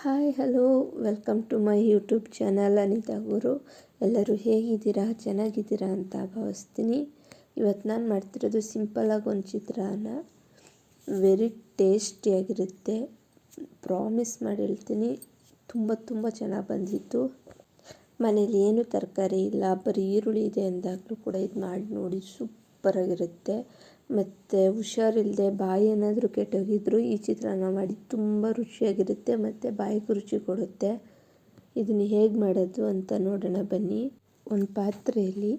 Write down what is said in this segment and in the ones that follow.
Hi, hello. Welcome to my YouTube channel Anitha Guru. ಎಲ್ಲರೂ ಹೇಗಿದ್ದೀರಾ? ಚೆನ್ನಾಗಿದ್ದೀರಾ ಅಂತ ಭಾವಿಸ್ತೀನಿ. ಇವತ್ತು ನಾನು ಮಾಡ್ತಿರೋದು ಸಿಂಪಲ್ಲಾಗಿ ಒಂದು ಚಿತ್ರಾನ್ನ. ವೆರಿ ಟೇಸ್ಟಿಯಾಗಿರುತ್ತೆ ಪ್ರಾಮಿಸ್ ಮಾಡಿ ಹೇಳ್ತೀನಿ. ತುಂಬ ತುಂಬ ಚೆನ್ನಾಗಿ ಬಂದಿತ್ತು. ಮನೇಲಿ ಏನು ತರಕಾರಿ ಇಲ್ಲ. ಬರೀ ಈರುಳ್ಳಿ ಇದೆ ಅಂದಾಗಲೂ ಕೂಡ ಇದು ಮಾಡಿ ನೋಡಿ. ಸೂಪರಾಗಿರುತ್ತೆ ಮತ್ತು ಹುಷಾರಿಲ್ಲದೆ ಬಾಯಿ ಏನಾದರೂ ಕೆಟ್ಟೋಗಿದ್ದರೂ ಈ ಚಿತ್ರಾನ್ನ ಮಾಡಿ ತುಂಬ ರುಚಿಯಾಗಿರುತ್ತೆ ಮತ್ತು ಬಾಯಿಗೂ ರುಚಿ ಕೊಡುತ್ತೆ. ಇದನ್ನು ಹೇಗೆ ಮಾಡೋದು ಅಂತ ನೋಡೋಣ ಬನ್ನಿ. ಒಂದು ಪಾತ್ರೆಯಲ್ಲಿ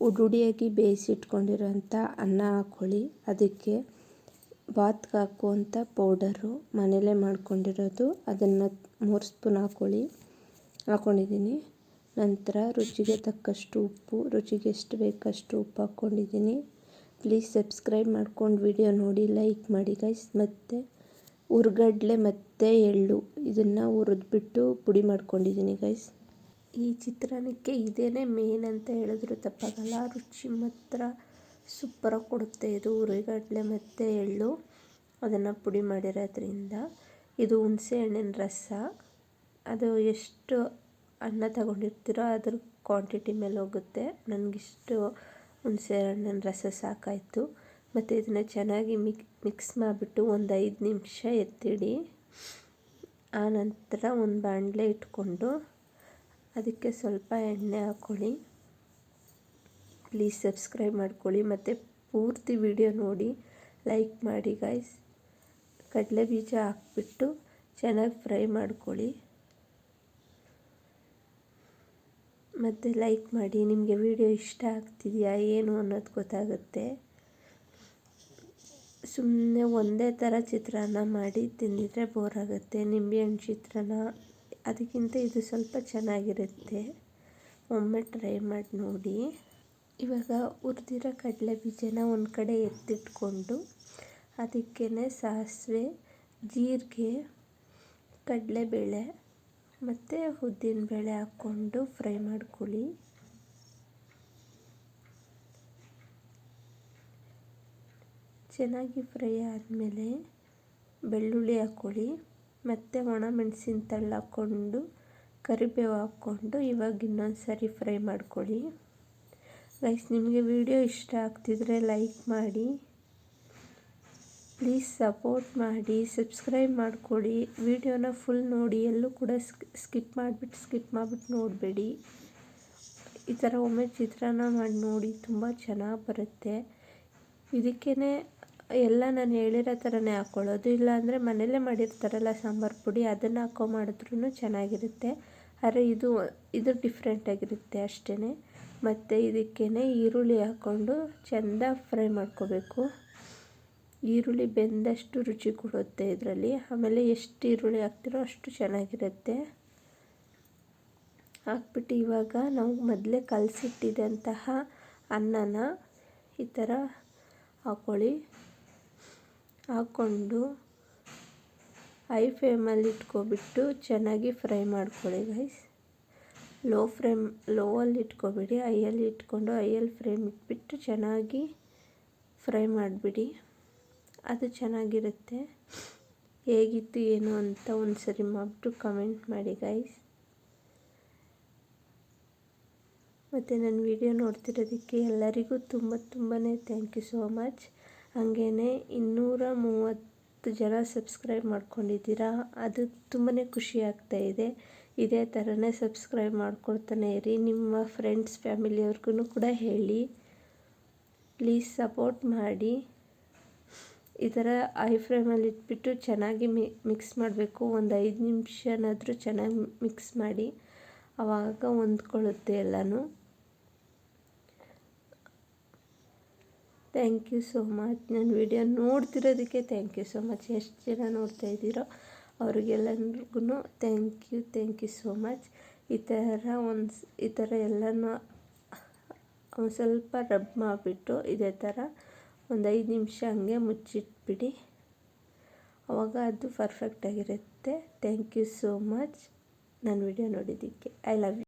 ಉಡುಡಿಯಾಗಿ ಬೇಯಿಸಿಟ್ಕೊಂಡಿರೋಂಥ ಅನ್ನ ಹಾಕ್ಕೊಳ್ಳಿ ಅದಕ್ಕೆ ಬಾತ್ಗೆ ಹಾಕುವಂಥ ಪೌಡರು ಮನೇಲೇ ಮಾಡ್ಕೊಂಡಿರೋದು. ಅದನ್ನು ಮೂರು ಸ್ಪೂನ್ ಹಾಕ್ಕೊಳ್ಳಿ ಹಾಕ್ಕೊಂಡಿದ್ದೀನಿ ನಂತರ ರುಚಿಗೆ ತಕ್ಕಷ್ಟು ಉಪ್ಪು, ರುಚಿಗೆ ಎಷ್ಟು ಬೇಕಷ್ಟು ಉಪ್ಪು ಹಾಕ್ಕೊಂಡಿದ್ದೀನಿ ಪ್ಲೀಸ್ ಸಬ್ಸ್ಕ್ರೈಬ್ ಮಾಡ್ಕೊಂಡು ವಿಡಿಯೋ ನೋಡಿ ಲೈಕ್ ಮಾಡಿ ಗೈಸ್ ಮತ್ತು ಹುರ್ಗಡ್ಲೆ ಮತ್ತು ಎಳ್ಳು, ಇದನ್ನು ಹುರಿದ್ಬಿಟ್ಟು ಪುಡಿ ಮಾಡ್ಕೊಂಡಿದ್ದೀನಿ ಗೈಸ್ ಈ ಚಿತ್ರಾನ್ನಕ್ಕೆ ಇದೇನೇ ಮೇನ್ ಅಂತ ಹೇಳಿದ್ರು ತಪ್ಪಾಗಲ್ಲ. ರುಚಿ ಮಾತ್ರ ಸೂಪರಾಗಿ ಕೊಡುತ್ತೆ ಇದು ಹುರಿಗಡ್ಲೆ ಮತ್ತು ಎಳ್ಳು. ಅದನ್ನು ಪುಡಿ ಮಾಡಿರೋದ್ರಿಂದ ಇದು ಹುಣಸೆ ಹಣ್ಣಿನ ರಸ. ಅದು ಎಷ್ಟು ಅನ್ನ ತಗೊಂಡಿರ್ತೀರೋ ಅದ್ರ ಕ್ವಾಂಟಿಟಿ ಮೇಲೆ ಹೋಗುತ್ತೆ. ನನಗಿಷ್ಟು ಹುಣಸೆ ಹಣ್ಣಿನ ರಸ ಸಾಕಾಯಿತು. ಮತ್ತು ಇದನ್ನು ಚೆನ್ನಾಗಿ ಮಿಕ್ ಮಿಕ್ಸ್ ಮಾಡಿಬಿಟ್ಟು ಒಂದು ಐದು ನಿಮಿಷ ಎತ್ತಿಡಿ. ಆನಂತರ ಒಂದು ಬಾಣಲೆ ಇಟ್ಕೊಂಡು ಅದಕ್ಕೆ ಸ್ವಲ್ಪ ಎಣ್ಣೆ ಹಾಕ್ಕೊಳ್ಳಿ ಪ್ಲೀಸ್ ಸಬ್ಸ್ಕ್ರೈಬ್ ಮಾಡ್ಕೊಳ್ಳಿ. ಮತ್ತು ಪೂರ್ತಿ ವಿಡಿಯೋ ನೋಡಿ ಲೈಕ್ ಮಾಡಿ ಗಾಯ್ಸ್ ಕಡಲೆ ಬೀಜ ಹಾಕ್ಬಿಟ್ಟು ಚೆನ್ನಾಗಿ ಫ್ರೈ ಮಾಡ್ಕೊಳ್ಳಿ. ಮತ್ತು ಲೈಕ್ ಮಾಡಿ, ನಿಮಗೆ ವಿಡಿಯೋ ಇಷ್ಟ ಆಗ್ತಿದೆಯಾ, ಏನು ಅನ್ನೋದು ಗೊತ್ತಾಗುತ್ತೆ. ಸುಮ್ಮನೆ ಒಂದೇ ಥರ ಚಿತ್ರಾನ್ನ ಮಾಡಿ ತಿಂದಿದ್ರೆ ಬೋರ್ ಆಗುತ್ತೆ. ನಿಂಬೆಹಣ್ಣು ಚಿತ್ರಾನ್ನ, ಅದಕ್ಕಿಂತ ಇದು ಸ್ವಲ್ಪ ಚೆನ್ನಾಗಿರುತ್ತೆ. ಒಮ್ಮೆ ಟ್ರೈ ಮಾಡಿ ನೋಡಿ. ಇವಾಗ ಹುರಿದಿರೋ ಕಡಲೆ ಬೀಜನ ಒಂದು ಕಡೆ ಎತ್ತಿಟ್ಕೊಂಡು ಅದಕ್ಕೇ ಸಾಸಿವೆ, ಜೀರಿಗೆ, ಕಡಲೆಬೇಳೆ ಮತ್ತು ಉದ್ದಿನಬೇಳೆ ಹಾಕ್ಕೊಂಡು ಫ್ರೈ ಮಾಡ್ಕೊಳ್ಳಿ. ಚೆನ್ನಾಗಿ ಫ್ರೈ ಆದಮೇಲೆ ಬೆಳ್ಳುಳ್ಳಿ ಹಾಕ್ಕೊಳ್ಳಿ. ಮತ್ತು ಒಣಮೆಣಸಿನ ತಳ್ಳು ಹಾಕ್ಕೊಂಡು, ಕರಿಬೇವು ಹಾಕ್ಕೊಂಡು ಇವಾಗ ಇನ್ನೊಂದು ಸರಿ ಫ್ರೈ ಮಾಡ್ಕೊಳ್ಳಿ. ಗೈಸ್ ನಿಮಗೆ ವಿಡಿಯೋ ಇಷ್ಟ ಆಗ್ತಿದ್ರೆ ಲೈಕ್ ಮಾಡಿ. ಪ್ಲೀಸ್ ಸಪೋರ್ಟ್ ಮಾಡಿ, ಸಬ್ಸ್ಕ್ರೈಬ್ ಮಾಡಿಕೊಡಿ. ವಿಡಿಯೋನ ಫುಲ್ ನೋಡಿ, ಎಲ್ಲೂ ಕೂಡ ಸ್ಕಿಪ್ ಮಾಡಿಬಿಟ್ಟು ಸ್ಕಿಪ್ ಮಾಡಿಬಿಟ್ಟು ನೋಡಬೇಡಿ. ಈ ಥರ ಒಮ್ಮೆ ಚಿತ್ರಾನ್ನ ಮಾಡಿ ನೋಡಿ, ತುಂಬ ಚೆನ್ನಾಗಿ ಬರುತ್ತೆ. ಇದಕ್ಕೇ ಎಲ್ಲ ನಾನು ಹೇಳಿರೋ ಥರನೇ ಹಾಕ್ಕೊಳ್ಳೋದು ಇಲ್ಲಾಂದರೆ ಮನೆಯಲ್ಲೇ ಮಾಡಿರ್ತಾರಲ್ಲ ಸಾಂಬಾರು ಪುಡಿ, ಅದನ್ನು ಹಾಕೋ ಮಾಡಿದ್ರೂ ಚೆನ್ನಾಗಿರುತ್ತೆ. ಆದರೆ ಇದು ಇದು ಡಿಫ್ರೆಂಟಾಗಿರುತ್ತೆ ಅಷ್ಟೇ ಮತ್ತು ಇದಕ್ಕೇ ಈರುಳ್ಳಿ ಹಾಕ್ಕೊಂಡು ಚೆಂದ ಫ್ರೈ ಮಾಡ್ಕೋಬೇಕು. ಈರುಳ್ಳಿ ಬೆಂದಷ್ಟು ರುಚಿ ಕೊಡುತ್ತೆ ಇದರಲ್ಲಿ. ಆಮೇಲೆ ಎಷ್ಟು ಈರುಳ್ಳಿ ಹಾಕ್ತಿರೋ ಅಷ್ಟು ಚೆನ್ನಾಗಿರುತ್ತೆ. ಹಾಕ್ಬಿಟ್ಟು ಇವಾಗ ನಾವು ಮೊದಲೇ ಕಲಸಿಟ್ಟಿದಂತಹ ಅನ್ನನ ಈ ಥರ ಹಾಕ್ಕೊಳ್ಳಿ. ಹಾಕ್ಕೊಂಡು ಹೈ ಫ್ಲೇಮಲ್ಲಿ ಇಟ್ಕೊಬಿಟ್ಟು ಚೆನ್ನಾಗಿ ಫ್ರೈ ಮಾಡ್ಕೊಳ್ಳಿ ಗೈಸ್ ಲೋ ಫ್ಲೇಮ್ ಲೋವಲ್ಲಿ ಇಟ್ಕೊಬೇಡಿ. ಐಯಲ್ಲಿ ಇಟ್ಕೊಂಡು ಐಯಲ್ಲಿ ಫ್ರೇಮ್ ಇಟ್ಬಿಟ್ಟು ಚೆನ್ನಾಗಿ ಫ್ರೈ ಮಾಡಿಬಿಡಿ. ಅದು ಚೆನ್ನಾಗಿರುತ್ತೆ. ಹೇಗಿತ್ತು, ಏನು ಅಂತ ಒಂದು ಸರಿ ಮಾಡಿಬಿಟ್ಟು ಕಮೆಂಟ್ ಮಾಡಿ ಗೈಸ್ ಮತ್ತು ನನ್ನ ವಿಡಿಯೋ ನೋಡ್ತಿರೋದಕ್ಕೆ ಎಲ್ಲರಿಗೂ ತುಂಬ ತುಂಬಾ ಥ್ಯಾಂಕ್ ಯು ಸೋ ಮಚ್ ಹಾಗೇ ಇನ್ನೂರ ಮೂವತ್ತು ಜನ ಸಬ್ಸ್ಕ್ರೈಬ್ ಮಾಡ್ಕೊಂಡಿದ್ದೀರಾ, ಅದು ತುಂಬಾ ಖುಷಿ ಇದೆ. ಇದೇ ಥರನೇ ಸಬ್ಸ್ಕ್ರೈಬ್ ಮಾಡ್ಕೊಳ್ತಾನೆ ಇರಿ, ನಿಮ್ಮ ಫ್ರೆಂಡ್ಸ್ ಫ್ಯಾಮಿಲಿಯವ್ರಿಗೂ ಕೂಡ ಹೇಳಿ. ಪ್ಲೀಸ್ ಸಪೋರ್ಟ್ ಮಾಡಿ. ಈ ಥರ ಐ ಫ್ಲೇಮಲ್ಲಿ ಇಟ್ಬಿಟ್ಟು ಚೆನ್ನಾಗಿ ಮಿಕ್ಸ್ ಮಾಡಬೇಕು. ಒಂದು ಐದು ನಿಮಿಷನಾದರೂ ಚೆನ್ನಾಗಿ ಮಿಕ್ಸ್ ಮಾಡಿ ಆವಾಗ ಹೊಂದ್ಕೊಳ್ಳುತ್ತೆ ಎಲ್ಲನೂ. ಥ್ಯಾಂಕ್ ಯು ಸೋ ಮಚ್ ನನ್ನ ವಿಡಿಯೋ ನೋಡ್ತಿರೋದಕ್ಕೆ ಥ್ಯಾಂಕ್ ಯು ಸೋ ಮಚ್ ಎಷ್ಟು ಜನ ನೋಡ್ತಾ ಇದ್ದೀರೋ ಅವ್ರಿಗೆಲ್ಲರಿಗೂ thank you thank you so much ಈ ಥರ ಒಂದು ಈ ಥರ ಎಲ್ಲನೂ ಒಂದು ಸ್ವಲ್ಪ ರಬ್ ಮಾಡಿಬಿಟ್ಟು ಇದೇ ಥರ ಒಂದು ಐದು ನಿಮಿಷ ಹಂಗೆ ಮುಚ್ಚಿಟ್ಬಿಡಿ. ಆವಾಗ ಅದು ಫರ್ಫೆಕ್ಟಾಗಿರುತ್ತೆ ಥ್ಯಾಂಕ್ ಯು ಸೋ ಮಚ್ ನನ್ನ ವಿಡಿಯೋ ನೋಡಿದ್ದಕ್ಕೆ. I love you